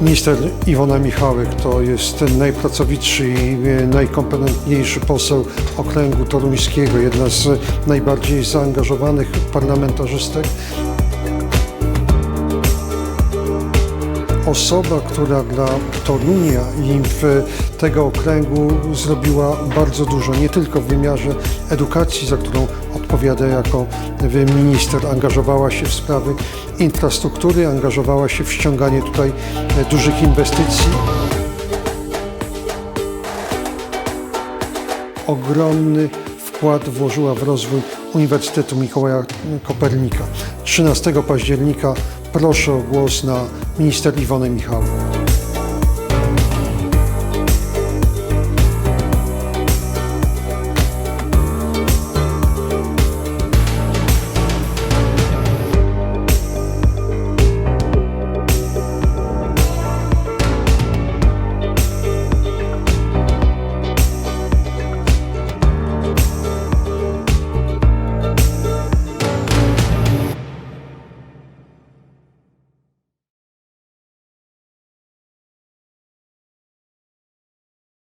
Minister Iwona Michałek to jest najpracowitszy i e, najkompetentniejszy poseł okręgu toruńskiego, jedna z najbardziej zaangażowanych parlamentarzystek. Osoba, która dla Torunia i tego okręgu zrobiła bardzo dużo, nie tylko w wymiarze edukacji, za którą odpowiada jako minister, angażowała się w sprawy infrastruktury, angażowała się w ściąganie tutaj dużych inwestycji. ogromny wkład włożyła w rozwój Uniwersytetu Mikołaja Kopernika. 13 października proszę o głos na minister Iwonę Michałek.